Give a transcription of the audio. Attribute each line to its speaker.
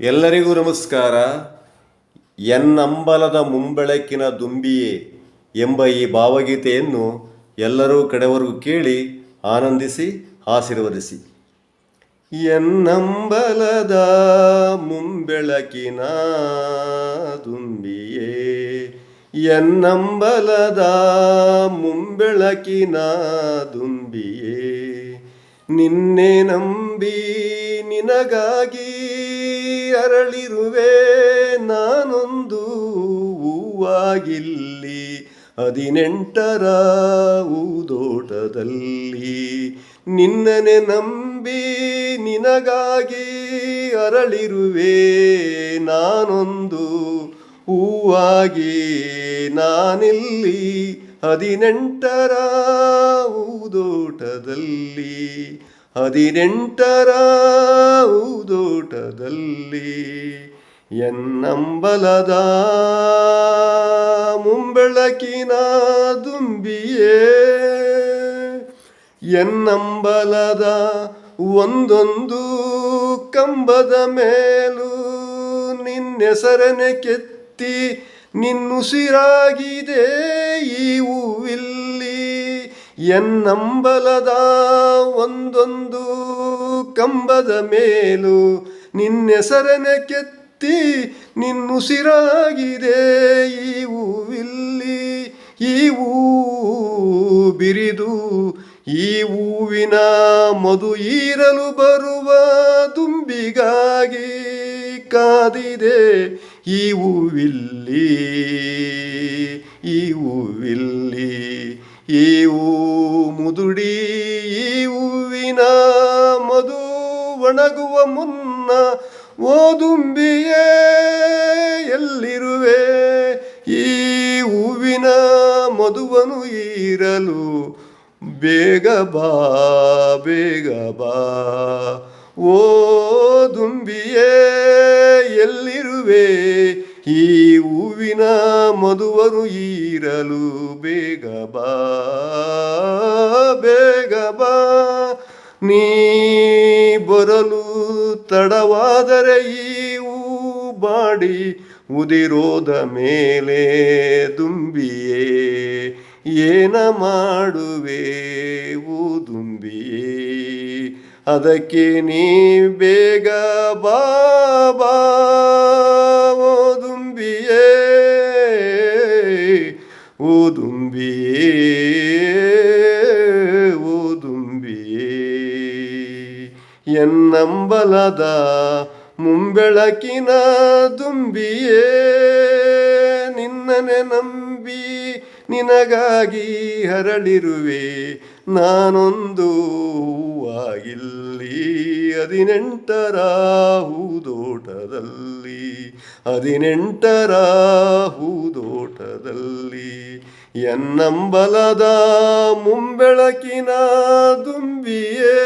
Speaker 1: ಎಲ್ಲರಿಗೂ ನಮಸ್ಕಾರ. ಎನ್ನಂಬಲದ ಮುಂಬೆಳಕಿನ ದುಂಬಿಯೇ ಎಂಬ ಈ ಭಾವಗೀತೆಯನ್ನು ಎಲ್ಲರೂ ಕಡೆವರೆಗೂ ಕೇಳಿ ಆನಂದಿಸಿ, ಆಶೀರ್ವದಿಸಿ. ಎನ್ನಂಬಲದ ಮುಂಬೆಳಕಿನ ದುಂಬಿಯೇ, ಎನ್ನಂಬಲದ ಮುಂಬೆಳಕಿನ ದುಂಬಿಯೇ, ನಿನ್ನೆ ನಂಬಿ ನಿನಗಾಗಿ ಅರಳಿರುವೆ, ನಾನೊಂದು ಹೂವಾಗಿಲ್ಲಿ, ಹದಿನೆಂಟರ ಊದೋಟದಲ್ಲಿ ನಿನ್ನನೆ ನಂಬಿ ನಿನಗಾಗಿ ಅರಳಿರುವೆ, ನಾನೊಂದು ಹೂವಾಗಿ ನಾನಿಲ್ಲಿ, ಹದಿನೆಂಟರ ಊದೋಟದಲ್ಲಿ ಹದಿನೆಂಟರ ಊದೋಟದಲ್ಲಿ ಎನ್ನಂಬಲದ ಮುಂಬೆಳಕಿನ ದುಂಬಿಯೇ. ಎನ್ನಂಬಲದ ಒಂದೊಂದು ಕಂಬದ ಮೇಲೂ ನಿನ್ನೆಸರನೆ ಕೆತ್ತಿ ನಿನ್ನುಸಿರಾಗಿದೆ ಈ ಹೂವಿಲ್ಲಿ. ಎನ್ನಂಬಲದ ಒಂದೊಂದು ಕಂಬದ ಮೇಲೂ ನಿನ್ನೆಸರನೆ ಕೆತ್ತಿ, ನಿನ್ನುಸಿರಾಗಿದೆ ಈ ಹೂವಿಲ್ಲಿ. ಈ ಹೂ ಬಿರಿದು, ಈ ಹೂವಿನ ಮಧು ಈರಲು ಬರುವ ದುಂಬಿಗಾಗಿ ಕಾದಿದೆ. ಈ ಹೂವಿಲ್ಲಿ ಈ ಹೂವಿಲ್ಲಿ, ಈ ಹೂ ಮುದುಡಿ, ಈ ಹೂವಿನ ಮಧು ಒಣಗುವ ಮುನ್ನ ಓ ಓದುಂಬಿಯೇ ಎಲ್ಲಿರುವೆ? ಈ ಹೂವಿನ ಮಧುವನು ಇರಲು ಬೇಗ ಬಾ ಬೇಗ ಬಾ. ಓ ದುಂಬಿಯೇ ಎಲ್ಲಿರುವೆ? ಈ ಹೂವಿನ ಮಧುವನು ಈರಲು ಬೇಗ ಬಾ ಬೇಗ ಬಾ. ನೀ ಬರಲು ತಡವಾದರೆ ಈ ಬಾಡಿ ಉದಿರೋದ ಮೇಲೆ ದುಂಬಿಯೇ, ಏನ ಮಾಡುವೆ ದುಂಬಿಯೇ? ಅದಕ್ಕೆ ನೀ ಬೇಗ ಬಾ ಬಾ, ಓ ದುಂಬಿಯೇ ಓ ದುಂಬಿಯೇ. ಎನ್ನಂಬಲದ ಮುಂಬೆಳಕಿನ ದುಂಬಿಯೇ, ನಿನ್ನನೆ ನಂಬಿ ನಿನಗಾಗಿ ಹರಳಿರುವೆ. ನಾನೊಂದು ಆಗಿಲ್ಲಿ ಹದಿನೆಂಟರ ಹೂದೋಟದಲ್ಲಿ ಹದಿನೆಂಟರ ಹೂದೋಟದಲ್ಲಿ, ಎನ್ನಂಬಲದ ಮುಂಬೆಳಕಿನ ದುಂಬಿಯೇ.